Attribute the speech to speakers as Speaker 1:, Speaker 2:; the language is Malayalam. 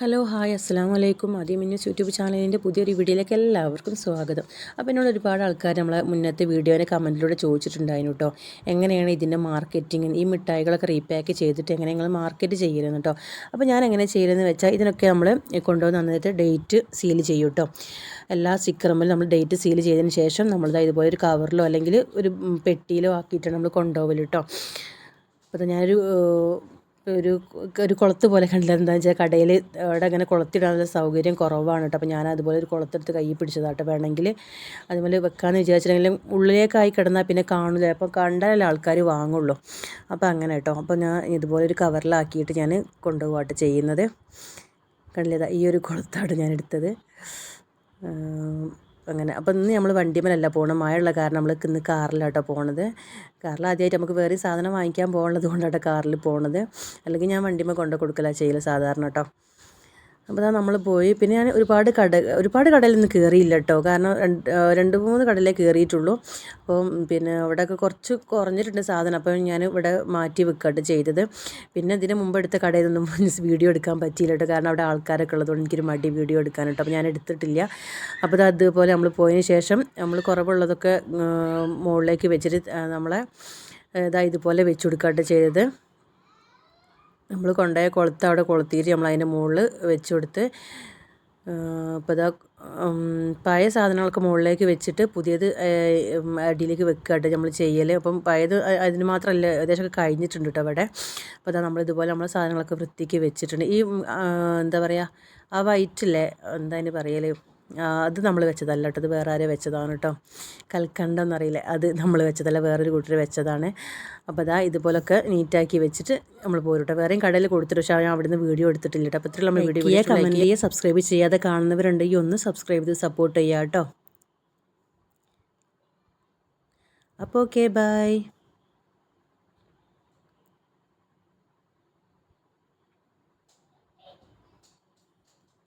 Speaker 1: ഹലോ ഹായ് അസ്സാം വലൈക്കും ആദ്യം മിന്നസ് യൂട്യൂബ് ചാനലിന്റെ പുതിയൊരു വീഡിയോയിലേക്ക് എല്ലാവർക്കും സ്വാഗതം. അപ്പോൾ എന്നോട് ഒരുപാട് ആൾക്കാർ നമ്മളെ മുന്നത്തെ വീഡിയോനെ കമന്റിലൂടെ ചോദിച്ചിട്ടുണ്ടായിരുന്നു കേട്ടോ. എങ്ങനെയാണ് ഇതിന്റെ മാർക്കറ്റിംഗ്? ഈ മിഠായികളൊക്കെ റീപാക്ക് ചെയ്തിട്ട് എങ്ങനെ നിങ്ങൾ മാർക്കറ്റ് ചെയ്യുന്നത് കേട്ടോ. അപ്പോൾ ഞാൻ എങ്ങനെ ചെയ്യരുതെന്ന് വെച്ചാൽ ഇതിനൊക്കെ നമ്മൾ കൊണ്ടുവന്ന് അന്നത്തെ ഡേറ്റ് സീൽ ചെയ്യും കേട്ടോ. എല്ലാ സ്റ്റിക്കറുമ്പിലും നമ്മൾ ഡേറ്റ് സീൽ ചെയ്തതിന് ശേഷം നമ്മളിത് ഇതുപോലെ ഒരു കവറിലോ അല്ലെങ്കിൽ ഒരു പെട്ടിയിലോ ആക്കിയിട്ടാണ് നമ്മൾ കൊണ്ടുപോകൽ കേട്ടോ. അപ്പോൾ ഞാനൊരു ഒരു ഒരു കുളത്ത് പോലെ കണ്ടില്ല. എന്താ വെച്ചാൽ കടയിൽ അവിടെ അങ്ങനെ കുളത്തിടാനുള്ള സൗകര്യം കുറവാണ് കേട്ടോ. അപ്പോൾ ഞാൻ അതുപോലെ ഒരു കുളത്തെടുത്ത് കൈ പിടിച്ചതാട്ടോ. വേണമെങ്കിൽ അതുപോലെ വെക്കാമെന്ന് വിചാരിച്ചിട്ടുണ്ടെങ്കിലും ഉള്ളിലേക്കായി കിടന്നാൽ പിന്നെ കാണില്ല അപ്പോൾ കണ്ടാലല്ലേ ആൾക്കാർ വാങ്ങുള്ളൂ. അപ്പോൾ അങ്ങനെ കേട്ടോ. അപ്പോൾ ഞാൻ ഇതുപോലെ ഒരു കവറിലാക്കിയിട്ട് ഞാൻ കൊണ്ടുപോകാട്ട് ചെയ്യുന്നത്. കണ്ടില്ല? ഈ ഒരു കുളത്താണ് ഞാൻ എടുത്തത്. അങ്ങനെ. അപ്പോൾ ഇന്ന് നമ്മൾ വണ്ടിമേലല്ല പോകണം മഴയുള്ള കാരണം നമ്മൾ ഇന്ന് കാറിലാട്ടോ പോണത്. കാറിൽ ആദ്യമായിട്ട് നമുക്ക് വേറെ സാധനം വാങ്ങിക്കാൻ പോകുന്നത് കൊണ്ടാട്ടോ കാറിൽ പോണത്. അല്ലെങ്കിൽ ഞാൻ വണ്ടിമേ കൊണ്ടു കൊടുക്കലാണ് ചെയ്യൽ സാധാരണ കേട്ടോ അപ്പോൾ അതാ നമ്മൾ പോയി. പിന്നെ ഞാൻ ഒരുപാട് കട ഒരുപാട് കടയിൽ നിന്ന് കയറിയില്ല കേട്ടോ കാരണം രണ്ട് രണ്ട് മൂന്ന് കടയിലേ കയറിയിട്ടുള്ളൂ അപ്പം പിന്നെ അവിടെയൊക്കെ കുറച്ച് കുറഞ്ഞിട്ടുണ്ട് സാധനം. അപ്പം ഞാൻ ഇവിടെ മാറ്റി വെക്കുകയാണ് ചെയ്തത്. പിന്നെ ഇതിന് മുമ്പ് എടുത്ത കടയിൽ നിന്നും വീഡിയോ എടുക്കാൻ പറ്റിയില്ല കേട്ടോ കാരണം അവിടെ ആൾക്കാരൊക്കെ ഉള്ളതുകൊണ്ട് എനിക്കൊരു മടി വീഡിയോ എടുക്കാൻ കേട്ടോ അപ്പോൾ ഞാൻ എടുത്തിട്ടില്ല. അപ്പോൾ അത് അതുപോലെ നമ്മൾ പോയതിന് ശേഷം നമ്മൾ കുറവുള്ളതൊക്കെ മുകളിലേക്ക് വെച്ചിട്ട് നമ്മളെ ഇതാ ഇതുപോലെ വെച്ച് കൊടുക്കാട്ട് ചെയ്തത്. നമ്മൾ കൊണ്ടുപോയ കൊളുത്ത് അവിടെ കൊളുത്തിയിട്ട് നമ്മൾ അതിന്റെ മുകളിൽ വെച്ച് കൊടുത്ത് അപ്പോൾ ഇതാ പഴയ സാധനങ്ങളൊക്കെ മുകളിലേക്ക് വെച്ചിട്ട് പുതിയത് അടിയിലേക്ക് വെക്കുകയായിട്ട് നമ്മൾ ചെയ്യൽ അപ്പം പഴയത് അതിന് മാത്രമല്ല ഏകദേശമൊക്കെ കഴിഞ്ഞിട്ടുണ്ട് കേട്ടോ അവിടെ. അപ്പോൾ അതാ നമ്മൾ ഇതുപോലെ നമ്മളെ സാധനങ്ങളൊക്കെ വൃത്തിക്ക് വെച്ചിട്ടുണ്ട്. ഈ എന്താ പറയുക ആ വൈറ്റില്ലേ എന്താ അതിന് പറയൽ അത് നമ്മൾ വെച്ചതല്ല കേട്ടോ. അത് വേറെ ആരെ വെച്ചതാണ് കേട്ടോ. കൽക്കണ്ടം എന്നറിയില്ല അത് നമ്മൾ വെച്ചതല്ല വേറൊരു കൂട്ടർ വെച്ചതാണ്. അപ്പോൾ അതാ ഇതുപോലൊക്കെ നീറ്റാക്കി വെച്ചിട്ട് നമ്മൾ പോരും കേട്ടോ. വേറെയും കടയിൽ കൊടുത്തിട്ട് പക്ഷേ ഞാൻ അവിടുന്ന് വീഡിയോ എടുത്തിട്ടില്ല കേട്ടോ. അപ്പോൾ ഇത്ര നമ്മൾ വീഡിയോ കമന്റ് ചെയ്യുക സബ്സ്ക്രൈബ് ചെയ്യാതെ കാണുന്നവരുണ്ടെങ്കിൽ ഒന്ന് സബ്സ്ക്രൈബ് ചെയ്ത് സപ്പോർട്ട് ചെയ്യുക കേട്ടോ. അപ്പോൾ ഓക്കെ ബൈ